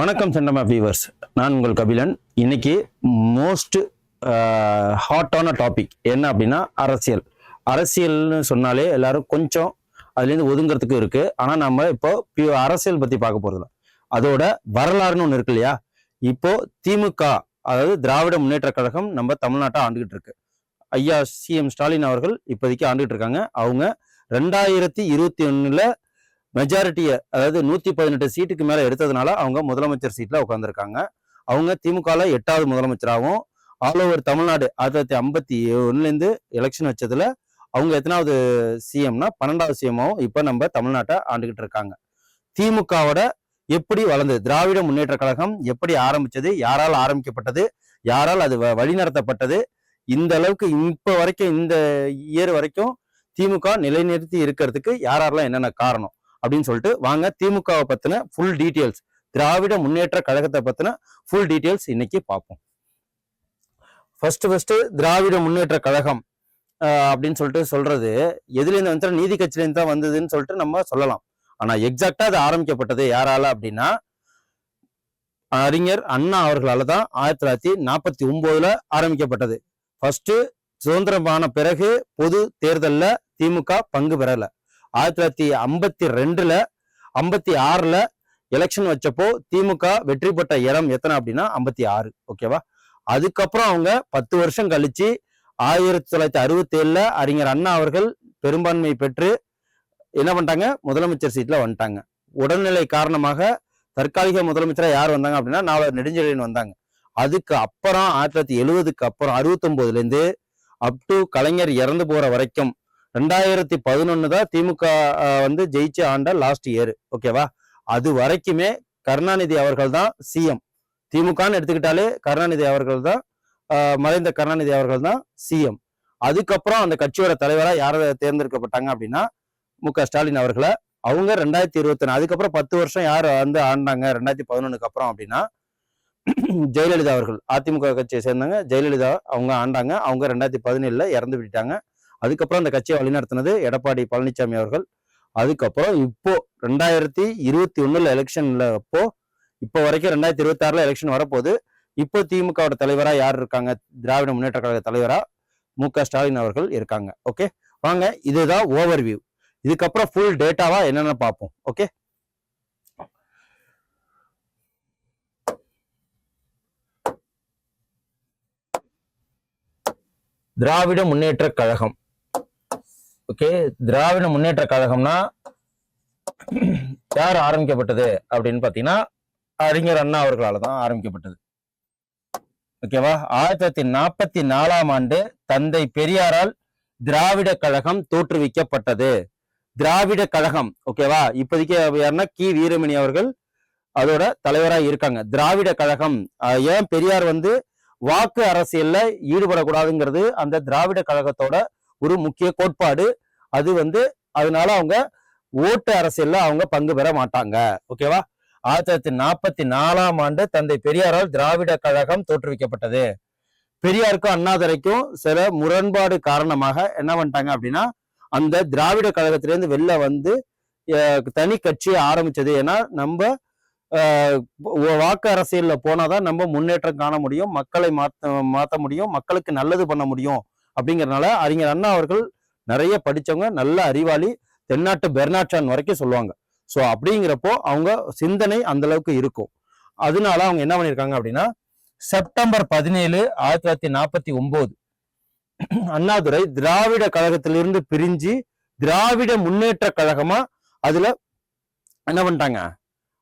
வணக்கம் சண்டமா வியூவர்ஸ் நான் உங்கள் கபிலன். இன்னைக்கு மோஸ்ட் ஹாட்டான டாபிக் என்ன அப்படின்னா அரசியல். அரசியல்னு சொன்னாலே எல்லாரும் கொஞ்சம் அதுலேருந்து ஒதுங்கிறதுக்கு இருக்கு. ஆனால் நம்ம இப்போ அரசியல் பற்றி பார்க்க போகிறதில்ல அதோட வரலாறுன்னு ஒன்று இருக்கு இல்லையா? இப்போ திமுக அதாவது திராவிட முன்னேற்ற கழகம் நம்ம தமிழ்நாட்டை ஆண்டுகிட்டு இருக்கு. ஐயா சிஎம் ஸ்டாலின் அவர்கள் இப்போதைக்கு ஆண்டுகிட்டு இருக்காங்க. அவங்க ரெண்டாயிரத்தி இருபத்தி ஒன்றில் மெஜாரிட்டியை அதாவது நூற்றி பதினெட்டு சீட்டுக்கு மேலே எடுத்ததுனால அவங்க முதலமைச்சர் சீட்டில் உட்காந்துருக்காங்க அவங்க திமுகவில் எட்டாவது முதலமைச்சராகவும் ஆல் ஓவர் தமிழ்நாடு ஆயிரத்தி தொள்ளாயிரத்தி ஐம்பத்தி ஒன்றுலேருந்து எலெக்ஷன் வச்சதில் அவங்க எத்தனாவது சிஎம்னா பன்னெண்டாவது சிஎம்மாவும் இப்போ நம்ம தமிழ்நாட்டை ஆண்டுகிட்டு இருக்காங்க. திமுகவோட எப்படி வளர்ந்தது? திராவிட முன்னேற்ற கழகம் எப்படி ஆரம்பிச்சது? யாரால் ஆரம்பிக்கப்பட்டது? யாரால் அது வ- வழிநடத்தப்பட்டது? இந்த அளவுக்கு இப்போ வரைக்கும் இந்த இயர் வரைக்கும் திமுக நிலைநிறுத்தி இருக்கிறதுக்கு யாரெல்லாம் என்னென்ன காரணம் அப்படின்னு சொல்லிட்டு வாங்க. திமுகவை பத்தின ஃபுல் டீட்டெயில்ஸ் திராவிட முன்னேற்ற கழகத்தை பத்தின ஃபுல் டீட்டெயில்ஸ் இன்னைக்கு பார்ப்போம். ஃபர்ஸ்ட் ஃபர்ஸ்ட் திராவிட முன்னேற்ற கழகம் அப்படின்னு சொல்லிட்டு சொல்றது எதுலேருந்து வந்து நீதி கட்சியிலேருந்து தான் வந்ததுன்னு சொல்லிட்டு நம்ம சொல்லலாம். ஆனால் எக்ஸாக்டா அது ஆரம்பிக்கப்பட்டது யாரால அப்படின்னா அறிஞர் அண்ணா அவர்களால தான் ஆயிரத்தி தொள்ளாயிரத்தி நாற்பத்தி ஒன்பதுல ஆரம்பிக்கப்பட்டது. ஃபர்ஸ்ட் சுதந்திரமான பிறகு பொது தேர்தலில் திமுக பங்கு பெறல. ஆயிரத்தி தொள்ளாயிரத்தி ஐம்பத்தி ரெண்டுல ஐம்பத்தி ஆறுல எலெக்ஷன் வச்சப்போ திமுக வெற்றி பெற்ற இடம் எத்தனை அப்படின்னா ஐம்பத்தி ஆறு ஓகேவா அதுக்கப்புறம் அவங்க பத்து வருஷம் கழிச்சு ஆயிரத்தி தொள்ளாயிரத்தி அறுபத்தி ஏழுல அறிஞர் அண்ணா அவர்கள் பெரும்பான்மை பெற்று என்ன பண்ணிட்டாங்க? முதலமைச்சர் சீட்ல வந்துட்டாங்க. உடல்நிலை காரணமாக தற்காலிக முதலமைச்சராக யார் வந்தாங்க அப்படின்னா நாவலர் நெடுஞ்செழியன் வந்தாங்க. அதுக்கு அப்புறம் ஆயிரத்தி தொள்ளாயிரத்தி எழுபதுக்கு அப்புறம் அறுபத்தொம்போதுலேருந்து அப் டு கலைஞர் இறந்து போற வரைக்கும். ரெண்டாயிரத்தி பதினொன்னு தான் திமுக வந்து ஜெயிச்சு ஆண்ட லாஸ்ட் இயர் ஓகேவா அது வரைக்குமே கருணாநிதி அவர்கள் தான் சிஎம் திமுகன்னு எடுத்துக்கிட்டாலே கருணாநிதி அவர்கள் தான் மறைந்த கருணாநிதி அவர்கள் தான் சிஎம் அதுக்கப்புறம் அந்த கட்சியோட தலைவராக யாரை தேர்ந்தெடுக்கப்பட்டாங்க அப்படின்னா மு க ஸ்டாலின் அவர்களை. அவங்க ரெண்டாயிரத்தி இருபத்தி அதுக்கப்புறம் பத்து வருஷம் யார் வந்து ஆண்டாங்க ரெண்டாயிரத்தி பதினொன்றுக்கு அப்புறம் அப்படின்னா ஜெயலலிதா அவர்கள் அதிமுக கட்சியை சேர்ந்தாங்க ஜெயலலிதா அவங்க ஆண்டாங்க. அவங்க ரெண்டாயிரத்தி பதினேழுல இறந்து விட்டாங்க. அதுக்கப்புறம் அந்த கட்சியை வழிநடத்தினது எடப்பாடி பழனிசாமி அவர்கள். அதுக்கப்புறம் இப்போ ரெண்டாயிரத்தி இருபத்தி ஒண்ணுல எலெக்ஷன்ல அப்போ இப்போ வரைக்கும் ரெண்டாயிரத்தி இருபத்தி ஆறுல எலெக்ஷன் வரப்போகுது. இப்போ திமுகவோட தலைவரா யார் இருக்காங்க? திராவிட முன்னேற்ற கழக தலைவரா மு க ஸ்டாலின் அவர்கள் இருக்காங்க. ஓகே? வாங்க இதுதான் ஓவர் வியூ இதுக்கப்புறம் ஃபுல் டேட்டாவா என்னென்ன பார்ப்போம். ஓகே? திராவிட முன்னேற்ற கழகம். ஓகே திராவிட முன்னேற்ற கழகம்னா யார் ஆரம்பிக்கப்பட்டது அப்படின்னு பாத்தீங்கன்னா அறிஞர் அண்ணா அவர்களால தான் ஆரம்பிக்கப்பட்டது. ஓகேவா ஆயிரத்தி தொள்ளாயிரத்தி நாற்பத்தி நாலாம் ஆண்டு தந்தை பெரியாரால் திராவிட கழகம் தோற்றுவிக்கப்பட்டது. திராவிட கழகம் ஓகேவா இப்போதைக்கு யாருன்னா கி. வீரமணி அவர்கள் அதோட தலைவராக இருக்காங்க. திராவிட கழகம். ஏன் பெரியார் வந்து வாக்கு அரசியல்ல ஈடுபடக்கூடாதுங்கிறது அந்த திராவிட கழகத்தோட ஒரு முக்கிய கோட்பாடு. அது வந்து அதனால அவங்க ஓட்டு அரசியல்ல அவங்க பங்கு பெற மாட்டாங்க. ஓகேவா? ஆயிரத்தி தொள்ளாயிரத்தி நாற்பத்தி நாலாம் ஆண்டு தந்தை பெரியாரால் திராவிட கழகம் தோற்றுவிக்கப்பட்டது. பெரியாருக்கும் அண்ணாதுரைக்கும் சில முரண்பாடு காரணமாக என்ன பண்ணிட்டாங்க அப்படின்னா அந்த திராவிட கழகத்திலேருந்து வெளில வந்து தனி கட்சியை ஆரம்பிச்சது. ஏன்னா நம்ம வாக்கு அரசியலில் போனால் தான் நம்ம முன்னேற்றம் காண முடியும் மக்களை மாத்த மாற்ற முடியும் மக்களுக்கு நல்லது பண்ண முடியும் அப்படிங்கிறனால அறிஞர் அண்ணா அவர்கள் நிறைய படிச்சவங்க நல்ல அறிவாளி தென்னாட்டு பெர்னாட்சான் வரைக்கும் சொல்லுவாங்க. ஸோ அப்படிங்கிறப்போ அவங்க சிந்தனை அந்த அளவுக்கு இருக்கும். அதனால அவங்க என்ன பண்ணியிருக்காங்க அப்படின்னா செப்டம்பர் பதினேழு ஆயிரத்தி தொள்ளாயிரத்தி நாற்பத்தி ஒன்பது அண்ணாதுரை திராவிட கழகத்திலிருந்து பிரிஞ்சு திராவிட முன்னேற்ற கழகமா அதுல என்ன பண்ணிட்டாங்க?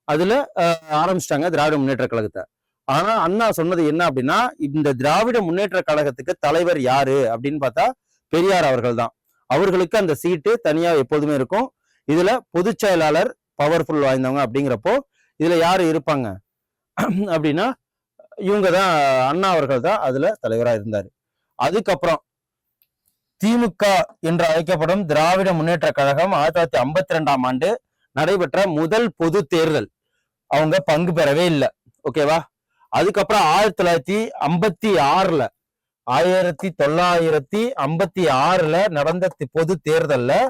அதுல ஆரம்பிச்சிட்டாங்க திராவிட முன்னேற்ற கழகத்தை. ஆனா அண்ணா சொன்னது என்ன அப்படின்னா இந்த திராவிட முன்னேற்ற கழகத்துக்கு தலைவர் யாரு அப்படின்னு பார்த்தா பெரியார் அவர்கள் தான் அவர்களுக்கு அந்த சீட்டு தனியா எப்போதுமே இருக்கும். இதுல பொதுச் செயலாளர் பவர்ஃபுல் வாய்ந்தவங்க அப்படிங்கிறப்போ இதுல யாரு இருப்பாங்க? அப்படின்னா இவங்க தான் அண்ணா அவர்கள் தான் அதுல தலைவரா இருந்தாரு. அதுக்கப்புறம் திமுக என்று அழைக்கப்படும் திராவிட முன்னேற்ற கழகம் ஆயிரத்தி தொள்ளாயிரத்தி ஐம்பத்தி ரெண்டாம் ஆண்டு நடைபெற்ற முதல் பொது தேர்தல். அவங்க பங்கு பெறவே இல்லை. ஓகேவா அதுக்கப்புறம் ஆயிரத்தி தொள்ளாயிரத்தி ஐம்பத்தி ஆறுல ஆயிரத்தி தொள்ளாயிரத்தி ஐம்பத்தி ஆறுல நடந்த பொது தேர்தல்ல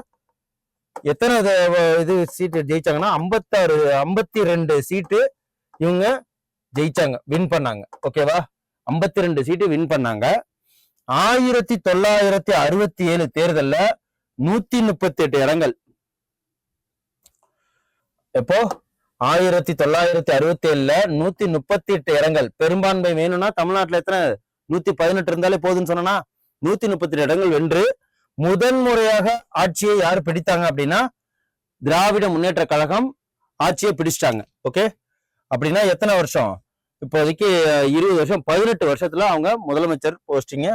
எத்தனை இது- இது சீட்டு ஜெயிச்சாங்கன்னா ஐம்பத்தாறு ஐம்பத்தி ரெண்டு சீட்டு இவங்க ஜெயிச்சாங்க வின் பண்ணாங்க. ஓகேவா ஐம்பத்தி ரெண்டு சீட்டு வின் பண்ணாங்க. ஆயிரத்தி தொள்ளாயிரத்தி அறுபத்தி ஏழு தேர்தல்ல நூத்தி முப்பத்தி எட்டு இடங்கள். எப்போ? ஆயிரத்தி தொள்ளாயிரத்தி அறுபத்தி ஏழுல நூத்தி முப்பத்தி எட்டு இடங்கள். பெரும்பான்மை வேணும்னா தமிழ்நாட்டுல எத்தனை? நூத்தி பதினெட்டு இருந்தாலே போதும்னு சொன்னா நூத்தி முப்பத்தி எட்டு இடங்கள் வென்று முதன் முறையாக ஆட்சியை யார் பிடித்தாங்க அப்படின்னா திராவிட முன்னேற்ற கழகம் ஆட்சியை பிடிச்சிட்டாங்க. ஓகே அப்படின்னா எத்தனை வருஷம்? இப்போதைக்கு இருபது வருஷம் பதினெட்டு வருஷத்துல அவங்க முதலமைச்சர் போஸ்டிங்க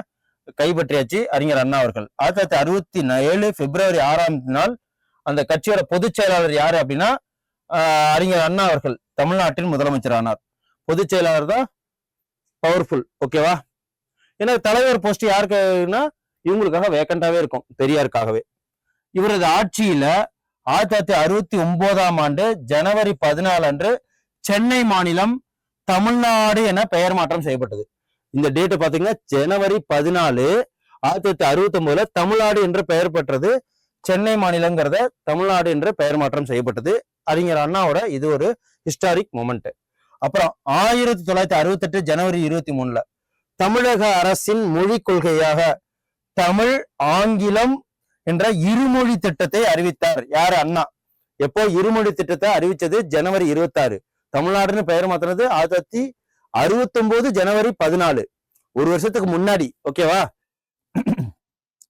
கைப்பற்றியாச்சு அறிஞர் அண்ணா அவர்கள். ஆயிரத்தி தொள்ளாயிரத்தி அறுபத்தி ஏழு பிப்ரவரி ஆறாம் நாள் அந்த கட்சியோட பொதுச் செயலாளர் யாரு அப்படின்னா அறிஞர் அண்ணா அவர்கள் தமிழ்நாட்டின் முதலமைச்சர் ஆனார் பொதுச் செயலாளர் தான் பவர்ஃபுல் ஓகேவா ஏன்னா தலைவர் போஸ்ட் யாருக்குன்னா இவங்களுக்காக வேக்கண்டாவே இருக்கும் பெரியாருக்காகவே. இவரது ஆட்சியில ஆயிரத்தி தொள்ளாயிரத்தி அறுபத்தி ஒன்பதாம் ஆண்டு ஜனவரி பதினாலு அன்று சென்னை மாநிலம் தமிழ்நாடு என பெயர் மாற்றம் செய்யப்பட்டது. இந்த டேட்டு பாத்தீங்கன்னா ஜனவரி பதினாலு ஆயிரத்தி தொள்ளாயிரத்தி அறுபத்தி ஒன்பதுல தமிழ்நாடு என்று பெயர் பெற்றது சென்னை மாநிலங்கிறத தமிழ்நாடு என்று பெயர் மாற்றம் செய்யப்பட்டது. அறிஞர் அண்ணாவோட இது ஒரு ஹிஸ்டாரிக் மூமெண்ட் அப்புறம் ஆயிரத்தி தொள்ளாயிரத்தி அறுபத்தெட்டு ஜனவரி இருபத்தி மூணுல தமிழக அரசின் மொழிக் கொள்கையாக தமிழ் ஆங்கிலம் என்ற இருமொழி திட்டத்தை அறிவித்தார். யாரு அண்ணா? எப்போ இருமொழி திட்டத்தை அறிவிச்சது? ஜனவரி இருபத்தாறு. தமிழ்நாடுன்னு பெயர் மாத்தினது ஆயிரத்தி தொள்ளாயிரத்தி அறுபத்தி ஒன்பது ஜனவரி பதினாலு. ஒரு வருஷத்துக்கு முன்னாடி. ஓகேவா?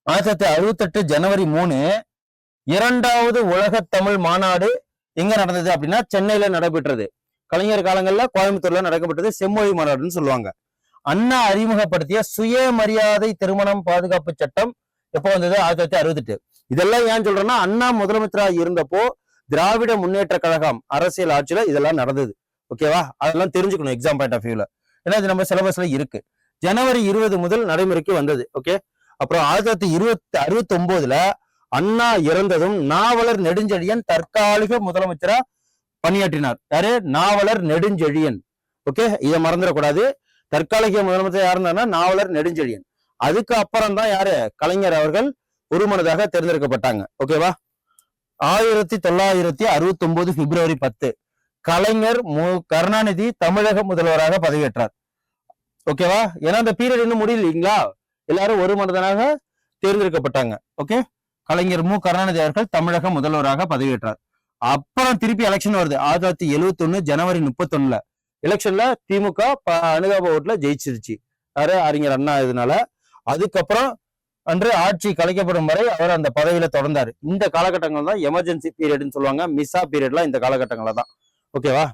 ஆயிரத்தி தொள்ளாயிரத்தி அறுபத்தெட்டு ஜனவரி மூணு இரண்டாவது உலக தமிழ் மாநாடு எங்க நடந்தது அப்படின்னா சென்னையில நடைபெற்றது. கலைஞர் காலங்கள்ல கோயம்புத்தூர்ல நடக்கப்பட்டது செம்மொழி மாநாடுன்னு சொல்லுவாங்க. அண்ணா அறிமுகப்படுத்திய சுயமரியாதை திருமணம் பாதுகாப்பு சட்டம் எப்போ வந்தது? ஆயிரத்தி தொள்ளாயிரத்தி அறுபத்தெட்டு. இதெல்லாம் ஏன் சொல்றேன்னா அண்ணா முதலமைச்சரா இருந்தப்போ திராவிட முன்னேற்ற கழகம் அரசியல் ஆட்சியில இதெல்லாம் நடந்தது. ஓகேவா அதெல்லாம் தெரிஞ்சுக்கணும் எக்ஸாம் பாயிண்ட் ஆஃப் வியூல ஏன்னா இது நம்ம சிலபஸ்ல இருக்கு. ஜனவரி இருபது முதல் நடைமுறைக்கு வந்தது. ஓகே அப்புறம் ஆயிரத்தி தொள்ளாயிரத்தி இருபத்தி அறுபத்தி ஒன்பதுல அண்ணா இறந்ததும் நாவலர் நெடுஞ்செழியன் தற்காலிக முதலமைச்சரா பணியாற்றினார். யாரு? நாவலர் நெடுஞ்செழியன். ஓகே இதை மறந்துடக்கூடாது. தற்காலிக முதலமைச்சர் யார் நாவலர் நெடுஞ்செழியன். அதுக்கு அப்புறம் தான் யாரு? கலைஞர் அவர்கள் ஒருமனதாக தேர்ந்தெடுக்கப்பட்டாங்க. ஓகேவா ஆயிரத்தி தொள்ளாயிரத்தி அறுபத்தி ஒன்பது பிப்ரவரி பத்து. கலைஞர் மு கருணாநிதி தமிழக முதல்வராக பதவியேற்றார். ஓகேவா ஏன்னா அந்த பீரியட் இன்னும் முடியலைங்களா? எல்லாரும் ஒரு மனதனாக தேர்ந்தெடுக்கப்பட்டாங்க. ஓகே கலைஞர் மு. கருணாநிதி அவர்கள் தமிழக முதல்வராக பதவியேற்றார். அப்புறம் திருப்பி எலெக்ஷன் வருது. ஆயிரத்தி தொள்ளாயிரத்தி எழுவத்தி ஒண்ணு ஜனவரி முப்பத்தொன்னுல. எலெக்ஷன்ல திமுக ப- அனுதாப ஓட்டுல ஜெயிச்சிருச்சு. யாரு? அறிஞர் அண்ணா இதனால. அதுக்கப்புறம் அன்று ஆட்சி கலைக்கப்படும் வரை அவர் அந்த பதவியில தொடர்ந்தாரு. இந்த காலகட்டங்கள் தான் எமர்ஜென்சி பீரியட்னு சொல்லுவாங்க. மிஸ்ஸா பீரியட்லாம் இந்த காலகட்டங்கள தான். ஓகேவா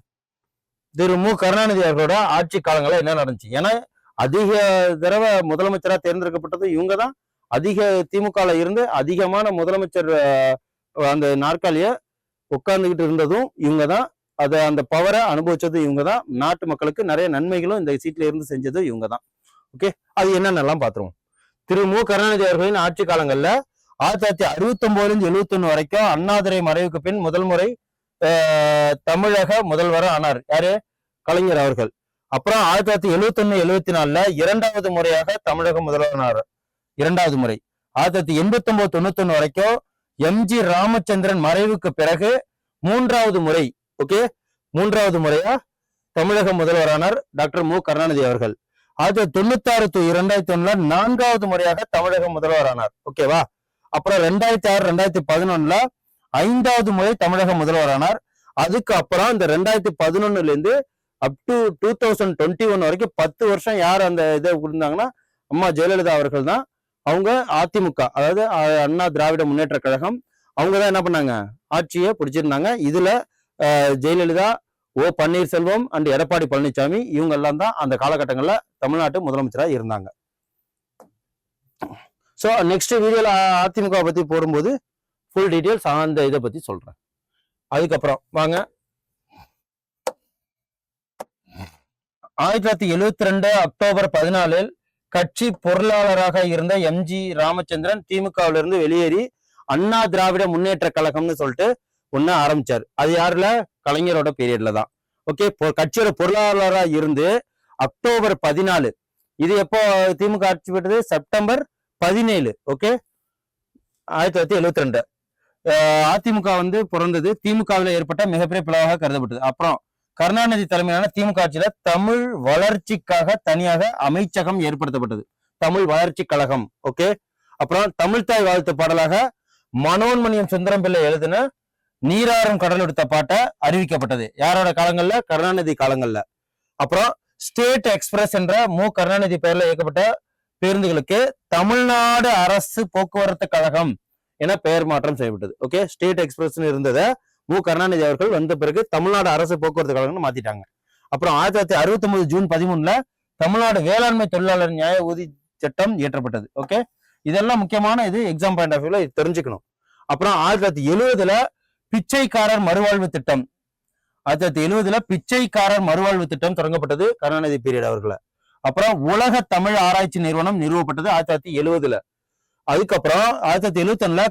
திரு மு. கருணாநிதி அவர்களோட ஆட்சி காலங்களை என்ன நடந்துச்சு? ஏன்னா அதிக தடவை முதலமைச்சராக தேர்ந்தெடுக்கப்பட்டது இவங்க தான் அதிக திமுகவில் இருந்து அதிகமான முதலமைச்சர் அந்த நாற்காலிய உட்கார்ந்துகிட்டு இருந்ததும் இவங்க தான் அதை அந்த பவரை அனுபவிச்சது இவங்க தான் நாட்டு மக்களுக்கு நிறைய நன்மைகளும் இந்த சீட்ல இருந்து செஞ்சது இவங்க தான் ஓகே? அது என்னென்னலாம் பார்த்துருவோம் திரு. மு. கருணாநிதி அவர்களின் ஆட்சி காலங்களில் ஆயிரத்தி தொள்ளாயிரத்தி அறுபத்தி ஒன்பதுல இருந்து வரைக்கும் அண்ணாதுரை மறைவுக்கு பின் முதல் முறை தமிழக முதல்வர் ஆனார். யாரு? கலைஞர் அவர்கள். அப்புறம் ஆயிரத்தி தொள்ளாயிரத்தி எழுபத்தி எழுபத்தி நாலுல இரண்டாவது முறையாக தமிழக முதல்வர் ஆனார் இரண்டாவது முறை. ஆயிரத்தி தொள்ளாயிரத்தி எண்பத்தி ஒன்பது தொண்ணூத்தி வரைக்கும் எம்ஜி ராமச்சந்திரன் மறைவுக்கு பிறகு மூன்றாவது முறை ஓகே மூன்றாவது முறையா? தமிழக முதல்வரானார் டாக்டர் மு. கருணாநிதி அவர்கள். ஆயிரத்தி தொண்ணூத்தி தொண்ணூத்தாறு டு இரண்டாயிரத்தி ஒண்ணுல நான்காவது முறையாக தமிழக முதல்வரானார் ஓகேவா அப்புறம் ரெண்டாயிரத்தி ஆறு ரெண்டாயிரத்தி பதினொன்னுல ஐந்தாவது முறை தமிழக முதல்வரானார். அதுக்கு அப்புறம் இந்த ரெண்டாயிரத்தி பதினொன்னுல இருந்து up to two thousand twenty one வரைக்கும் பத்து வருஷம் யார் அந்த இதை கொடுத்தாங்கன்னா அம்மா ஜெயலலிதா அவர்கள் தான் அவங்க அதிமுக அதாவது அண்ணா திராவிட முன்னேற்ற கழகம் அவங்க தான் என்ன பண்ணாங்க? ஆட்சியை பிடிச்சிருந்தாங்க. இதுல ஜெயலலிதா ஓ பன்னீர்செல்வம் அண்ட் எடப்பாடி பழனிசாமி இவங்க எல்லாம் தான் அந்த காலகட்டங்களில் தமிழ்நாட்டு முதலமைச்சராக இருந்தாங்க. ஸோ நெக்ஸ்ட் வீடியோவில் அதிமுக பற்றி போடும்போது ஃபுல் டீட்டெயில்ஸ் அந்த இதை பற்றி சொல்கிறேன் அதுக்கப்புறம் வாங்க. ஆயிரத்தி தொள்ளாயிரத்தி எழுவத்தி ரெண்டு அக்டோபர் பதினாலில் கட்சி பொருளாளராக இருந்த எம்ஜி ராமச்சந்திரன் திமுகவிலிருந்து வெளியேறி அண்ணா திராவிட முன்னேற்ற கழகம்னு சொல்லிட்டு ஒண்ணு ஆரம்பிச்சார். அது யாருல? கலைஞரோட பீரியட்ல தான். ஓகே கட்சியோட பொருளாளராக இருந்து அக்டோபர் பதினாலு. இது எப்போ திமுக ஆட்சி பெற்றது? செப்டம்பர் பதினேழு. ஓகே ஆயிரத்தி தொள்ளாயிரத்தி எழுவத்தி ரெண்டு. அதிமுக வந்து பிறந்தது திமுகவில் ஏற்பட்ட மிகப்பெரிய பிளவாக கருதப்பட்டது. அப்புறம் கருணாநிதி தலைமையிலான திமுக ஆட்சியில தமிழ் வளர்ச்சிக்காக தனியாக அமைச்சகம் ஏற்படுத்தப்பட்டது. தமிழ் வளர்ச்சி கழகம் ஓகே அப்புறம் தமிழ்தாய் வாழ்த்து பாடலாக மனோன்மணியம் சுந்தரம் பிள்ளை எழுதின நீராறும் கடல் எடுத்த பாட்டை அறிவிக்கப்பட்டது. யாரோட காலங்கள்ல? கருணாநிதி காலங்கள்ல. அப்புறம் ஸ்டேட் எக்ஸ்பிரஸ் என்ற மு. கருணாநிதி பெயர்ல இயக்கப்பட்ட பேருந்துகளுக்கு தமிழ்நாடு அரசு போக்குவரத்து கழகம் என பெயர் மாற்றம் செய்யப்பட்டது. ஓகே ஸ்டேட் எக்ஸ்பிரஸ் இருந்ததை மு. கருணாநிதி அவர்கள் வந்த பிறகு தமிழ்நாடு அரசு போக்குவரத்து கழகம்னு மாத்திட்டாங்க. அப்புறம் ஆயிரத்தி தொள்ளாயிரத்தி அறுபத்தி ஒன்பது ஜூன் பதிமூணுல தமிழ்நாடு வேளாண்மை தொழிலாளர் நியாய ஊதி சட்டம் இயற்றப்பட்டது. ஓகே இதெல்லாம் முக்கியமான இது எக்ஸாம் பாயிண்ட் ஆஃப் வியூல தெரிஞ்சுக்கணும். அப்புறம் ஆயிரத்தி தொள்ளாயிரத்தி எழுபதுல பிச்சைக்காரர் மறுவாழ்வு திட்டம். ஆயிரத்தி தொள்ளாயிரத்தி எழுபதுல பிச்சைக்காரர் மறுவாழ்வு திட்டம் தொடங்கப்பட்டது கருணாநிதி பீரியட் அவர்கள. அப்புறம் உலக தமிழ் ஆராய்ச்சி நிறுவனம் நிறுவப்பட்டது ஆயிரத்தி தொள்ளாயிரத்தி எழுபதுல. அதுக்கப்புறம் ஆயிரத்தி தொள்ளாயிரத்தி எழுவத்தி ஒண்ணுல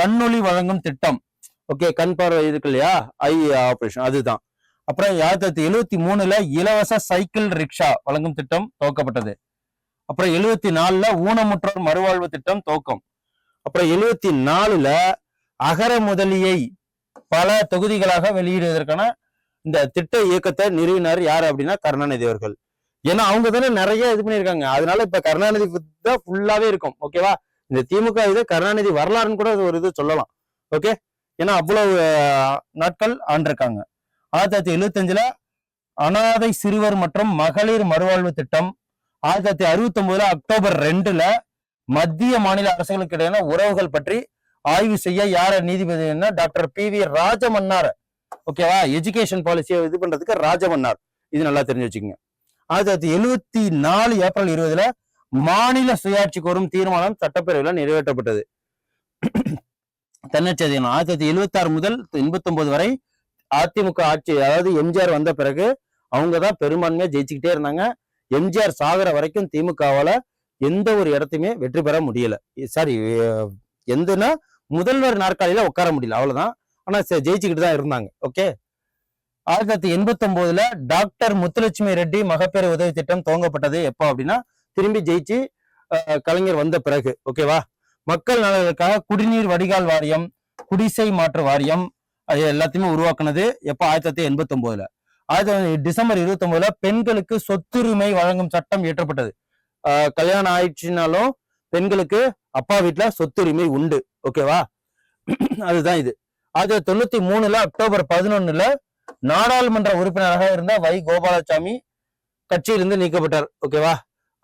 கண்ணொளி வழங்கும் திட்டம். ஓகே கண் பார்வை இருக்கு இல்லையா? ஐ ஆபரேஷன் அதுதான். அப்புறம் ஆயிரத்தி தொள்ளாயிரத்தி எழுவத்தி மூணுல இலவச சைக்கிள் ரிக்ஷா வழங்கும் திட்டம் துவக்கப்பட்டது. அப்புறம் எழுவத்தி நாலுல ஊனமுற்றோர் மறுவாழ்வு திட்டம் துவக்கம். அப்புறம் எழுவத்தி நாலுல அகர முதலியை பல தொகுதிகளாக வெளியிடுவதற்கான இந்த திட்ட இயக்கத்தை நிறுவினார் யார் அப்படின்னா கருணாநிதி அவர்கள். ஏன்னா அவங்க தானே நிறைய இது பண்ணியிருக்காங்க. அதனால இப்ப கருணாநிதி தான் ஃபுல்லாவே இருக்கும். ஓகேவா இந்த திமுக இது கருணாநிதி வரலாறுன்னு கூட ஒரு இது சொல்லலாம். ஓகே ஏன்னா அவ்வளவு நாட்கள் ஆண்டிருக்காங்க. ஆயிரத்தி தொள்ளாயிரத்தி எழுபத்தஞ்சுல அனாதை சிறுவர் மற்றும் மகளிர் மறுவாழ்வு திட்டம் ஆயிரத்தி தொள்ளாயிரத்தி அறுபத்தி ஒன்பதுல அக்டோபர் ரெண்டுல மத்திய மாநில அரசுகளுக்கு இடையான உறவுகள் பற்றி ஆய்வு செய்ய யார நீதிபதினா டாக்டர் பி வி ராஜமன்னார். ஓகேவா எஜுகேஷன் பாலிசியை இது பண்றதுக்கு ராஜமன்னார். இது நல்லா தெரிஞ்சு வச்சுக்கோங்க. ஆயிரத்தி தொள்ளாயிரத்தி எழுவத்தி நாலு ஏப்ரல் இருபதுல மாநில சுயாட்சி கோரும் தீர்மானம் சட்டப்பேரவையில் நிறைவேற்றப்பட்டது. தன்னச்சதி ஆயிரத்தி தொள்ளாயிரத்தி எழுபத்தாறு ஆறு முதல் எண்பத்தி ஒன்பது வரை அதிமுக ஆட்சி அதாவது எம்ஜிஆர் வந்த பிறகு அவங்க தான் பெரும்பான்மையா ஜெயிச்சுக்கிட்டே இருந்தாங்க. எம்ஜிஆர் சாகர வரைக்கும் திமுகவால எந்த ஒரு இடத்தையுமே வெற்றி பெற முடியல. சாரி எந்தனா முதல்வர் நாற்காலியில உட்கார முடியல அவ்வளவுதான். ஆனா ஜெயிச்சுக்கிட்டு தான் இருந்தாங்க. ஓகே? ஆயிரத்தி தொள்ளாயிரத்தி எண்பத்தி ஒன்பதுல டாக்டர் முத்துலட்சுமி ரெட்டி மகப்பேறு உதவி திட்டம் துவங்கப்பட்டது. எப்போ அப்படின்னா திரும்பி ஜெயிச்சு கலைஞர் வந்த பிறகு. ஓகேவா? மக்கள் நலனுக்காக குடிநீர் வடிகால் வாரியம் குடிசை மாற்று வாரியம் அது எல்லாத்தையுமே உருவாக்குனது எப்போ? ஆயிரத்தி தொள்ளாயிரத்தி எண்பத்தி ஒன்பதுல ஆயிரத்தி தொள்ளாயிரத்தி டிசம்பர் இருபத்தி ஒன்பதுல பெண்களுக்கு சொத்துரிமை வழங்கும் சட்டம் இயற்றப்பட்டது. ஆஹ் கல்யாணம் ஆயிடுச்சுனாலும் பெண்களுக்கு அப்பா வீட்டுல சொத்துரிமை உண்டு. ஓகேவா அதுதான் இது. ஆயிரத்தி தொள்ளாயிரத்தி தொண்ணூத்தி மூணுல அக்டோபர் பதினொன்னுல நாடாளுமன்ற உறுப்பினராக இருந்த வை கோபாலசாமி கட்சியிலிருந்து நீக்கப்பட்டார். ஓகேவா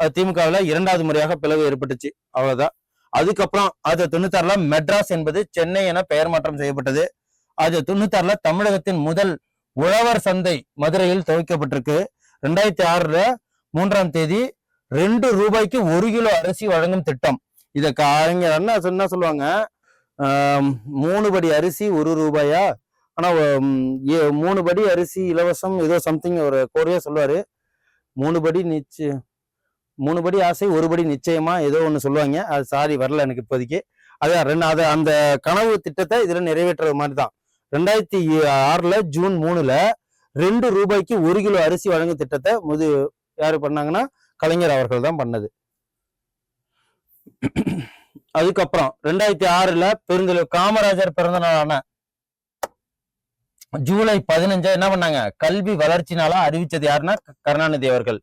திமுகவில் திமுகவுல இரண்டாவது முறையாக பிளவு ஏற்பட்டுச்சு. அவ்வளவுதான். அதுக்கப்புறம் ஆயிரத்தி தொண்ணூத்தி ஆறுல மெட்ராஸ் என்பது சென்னை என பெயர் மாற்றம் செய்யப்பட்டது. ஆயிரத்தி தொண்ணூத்தி ஆறுல தமிழகத்தின் முதல் உழவர் சந்தை மதுரையில் துவக்கப்பட்டிருக்கு. ரெண்டாயிரத்தி ஆறுல மூன்றாம் தேதி ரெண்டு ரூபாய்க்கு ஒரு கிலோ அரிசி வழங்கும் திட்டம். இதை கலைஞர் என்ன சொன்னா சொல்லுவாங்க மூணு படி அரிசி ஒரு ரூபாயா? ஆனா ஏ- மூணு படி அரிசி இலவசம் ஏதோ சம்திங் ஒரு கோரியா சொல்லுவாரு. மூணு படி நிச்சயம் மூணு படி ஆசை ஒரு படி நிச்சயமா ஏதோ ஒன்று சொல்லுவாங்க. அது சாரி வரல எனக்கு இப்போதைக்கு. அதான் ரெண்டு அதை அந்த கனவு திட்டத்தை இதுல நிறைவேற்றுற மாதிரி தான். ரெண்டாயிரத்தி ஆறுல ஜூன் மூணுல ரெண்டு ரூபாய்க்கு ஒரு கிலோ அரிசி வழங்கும் திட்டத்தை முது யாரு பண்ணாங்கன்னா கலைஞர் அவர்கள் தான் பண்ணது. அதுக்கப்புறம் ரெண்டாயிரத்தி ஆறுல பெருந்தலைவர் காமராஜர் பிறந்த நாளான ஜூலை பதினஞ்சா என்ன பண்ணாங்க? கல்வி வளர்ச்சி நாளா அறிவிச்சது யாருன்னா கருணாநிதி அவர்கள்.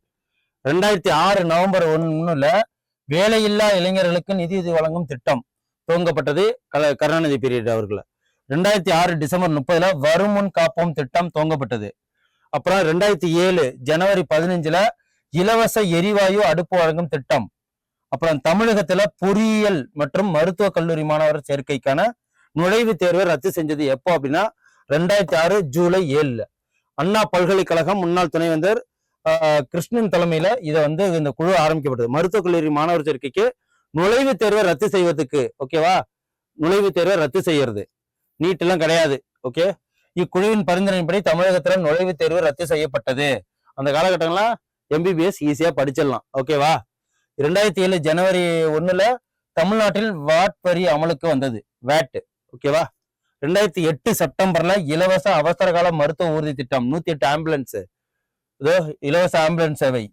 ரெண்டாயிரத்தி ஆறு நவம்பர் ஒண்ணுல வேலையில்லா இளைஞர்களுக்கு நிதி வழங்கும் திட்டம் துவங்கப்பட்டது கல- கருணாநிதி பீரியட் அவர்கள். ரெண்டாயிரத்தி ஆறு டிசம்பர் முப்பதுல வருமுன் காப்போம் திட்டம் துவங்கப்பட்டது. அப்புறம் ரெண்டாயிரத்தி ஏழு ஜனவரி பதினஞ்சுல இலவச எரிவாயு அடுப்பு வழங்கும் திட்டம். அப்புறம் தமிழகத்துல பொறியியல் மற்றும் மருத்துவ கல்லூரி மாணவர் சேர்க்கைக்கான நுழைவுத் தேர்வை ரத்து செஞ்சது எப்போ அப்படின்னா ரெண்டாயிரத்தி ஆறு ஜூலை ஏழுல. அண்ணா பல்கலைக்கழகம் முன்னாள் துணைவேந்தர் கிருஷ்ணன் தலைமையில இதை வந்து இந்த குழு ஆரம்பிக்கப்பட்டது மருத்துவக் கல்லூரி மாணவர் சேர்க்கைக்கு நுழைவுத் தேர்வை ரத்து செய்வதற்கு ஓகேவா நுழைவுத் தேர்வை ரத்து செய்யறது. நீட் எல்லாம் கிடையாது ஓகே இக்குழுவின் பரிந்துரையின்படி தமிழகத்துல நுழைவுத் தேர்வு ரத்து செய்யப்பட்டது. அந்த காலகட்டங்கள்லாம் எம்பிபிஎஸ் ஈஸியா படிச்சிடலாம் ஓகேவா ரெண்டாயிரத்தி ஏழு ஜனவரி ஒண்ணுல தமிழ்நாட்டில் வாட் வரி அமலுக்கு வந்தது? வேட் ஓகேவா ரெண்டாயிரத்தி எட்டு செப்டம்பர்ல இலவச அவசர கால மருத்துவ ஊர்தி திட்டம் நூத்தி எட்டு ஆம்புலன்ஸ். இதோ இலவச ஆம்புலன்ஸ் சேவை.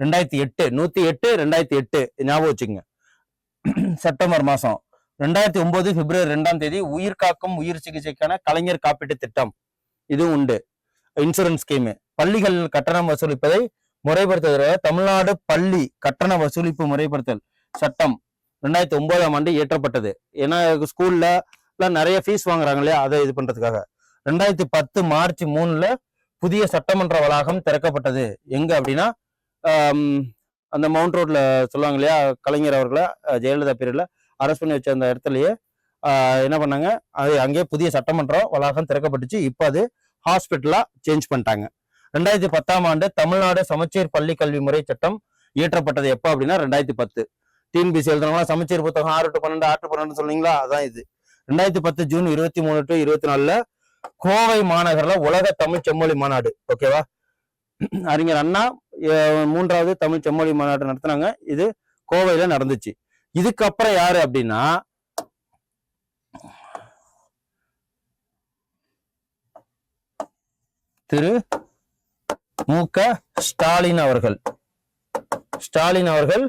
ரெண்டாயிரத்தி எட்டு நூத்தி எட்டு ரெண்டாயிரத்தி எட்டு. ஞாபகம் வச்சுக்கோங்க. செப்டம்பர் மாசம். ரெண்டாயிரத்தி ஒன்பது பிப்ரவரி ரெண்டாம் தேதி உயிர் காக்கும் உயிர் சிகிச்சைக்கான கலைஞர் காப்பீட்டு திட்டம். இதுவும் உண்டு. Insurance scheme. பள்ளிகள் கட்டணம் வசூலிப்பதை முறைப்படுத்துவதற்காக தமிழ்நாடு பள்ளி கட்டண வசூலிப்பு முறைப்படுத்தல் சட்டம் ரெண்டாயிரத்தி ஒன்பதாம் ஆண்டு இயற்றப்பட்டது. ஏன்னா ஸ்கூல்ல எல்லாம் நிறைய ஃபீஸ் வாங்குறாங்க இல்லையா? அதை இது பண்றதுக்காக. ரெண்டாயிரத்தி பத்து மார்ச் மூணுல புதிய சட்டமன்ற வளாகம் திறக்கப்பட்டது. எங்க அப்படின்னா அந்த மவுண்ட் ரோட்ல சொல்லுவாங்க இல்லையா கலைஞர் அவர்களை ஜெயலலிதா பீரியட்ல அரெஸ்ட் பண்ணி வச்ச அந்த இடத்துலயே என்ன பண்ணாங்க அது அங்கேயே புதிய சட்டமன்ற வளாகம் திறக்கப்பட்டுச்சு. இப்போ அது ஹாஸ்பிட்டலா சேஞ்ச் பண்ணிட்டாங்க. ரெண்டாயிரத்தி பத்தாம் ஆண்டு தமிழ்நாடு சமச்சீர் பள்ளி கல்வி முறை சட்டம் இயற்றப்பட்டது. எப்போ அப்படின்னா ரெண்டாயிரத்தி பத்து. டிஎன்பிசி எழுதுனவங்களா சமச்சீர் புத்தகம் ஆறு டு பன்னெண்டு ஆறு டு பன்னெண்டு சொன்னீங்களா அதான் இது. ரெண்டாயிரத்தி பத்து ஜூன் இருபத்தி மூணு டு இருபத்தி நாலுல கோவை மாநகரில் உலக தமிழ் செம்மொழி மாநாடு. ஓகேவா? அறிஞர் அண்ணா மூன்றாவது தமிழ் செம்மொழி மாநாடு நடத்தினாங்க. இது கோவையில நடந்துச்சு. இதுக்கப்புறம் யாரு அப்படின்னா திரு மு. க. ஸ்டாலின் அவர்கள். ஸ்டாலின் அவர்கள்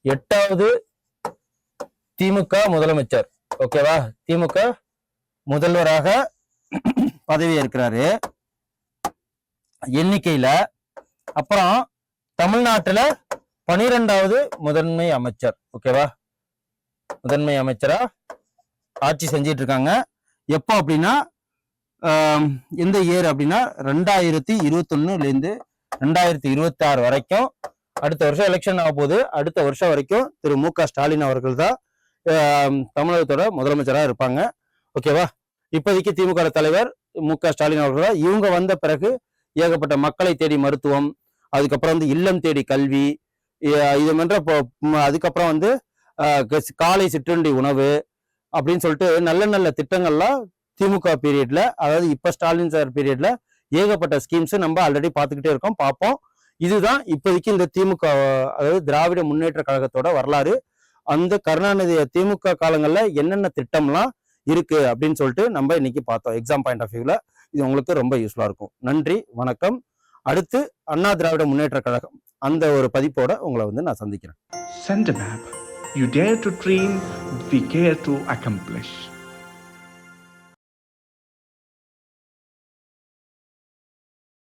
எட்டாவது திமுக முதலமைச்சர். ஓகேவா? திமுக முதல்வராக பதவி ஏற்கிறாரு. எண்ணிக்கையில அப்புறம் தமிழ்நாட்டுல பனிரெண்டாவது முதன்மை அமைச்சர். ஓகேவா முதன்மை அமைச்சரா ஆட்சி செஞ்சிட்டு இருக்காங்க எப்போ அப்படின்னா எந்த இயர் அப்படின்னா ரெண்டாயிரத்தி இருபத்தொன்னுலேருந்து ரெண்டாயிரத்தி இருபத்தி ஆறு வரைக்கும். அடுத்த வருஷம் எலெக்ஷன் ஆக போகுது. அடுத்த வருஷம் வரைக்கும் திரு மு க ஸ்டாலின் அவர்கள் தான் தமிழகத்தோட முதலமைச்சராக இருப்பாங்க. ஓகேவா இப்போதைக்கு திமுக தலைவர் மு க ஸ்டாலின் அவர்கள்? இவங்க வந்த பிறகு ஏகப்பட்ட மக்களை தேடி மருத்துவம் அதுக்கப்புறம் வந்து இல்லம் தேடி கல்வி இது மன்ற அதுக்கப்புறம் வந்து காலை சிற்றுண்டி உணவு அப்படின்னு சொல்லிட்டு நல்ல நல்ல திட்டங்கள்லாம் திமுக பீரியட்ல அதாவது இப்ப ஸ்டாலின் சார் பீரியட்ல ஏகப்பட்ட ஸ்கீம்ஸ் நம்ம ஆல்ரெடி பார்த்துக்கிட்டே இருக்கோம் பார்ப்போம். இதுதான் இப்போதைக்கு இந்த திமுக அதாவது திராவிட முன்னேற்ற கழகத்தோட வரலாறு. அந்த கருணாநிதி திமுக காலங்கள்ல என்னென்ன திட்டம்லாம் இருக்கு அப்படின்னு சொல்லிட்டு நம்ம இன்னைக்கு பார்த்தோம். எக்ஸாம் பாயிண்ட் ஆஃப் வியூல இது உங்களுக்கு ரொம்ப யூஸ்ஃபுல்லா இருக்கும். நன்றி வணக்கம். அடுத்து அண்ணா திராவிட முன்னேற்ற கழகம். அந்த ஒரு பதிப்போட உங்களை வந்து நான் சந்திக்கிறேன். Sent a you You dare to dream, we care to accomplish.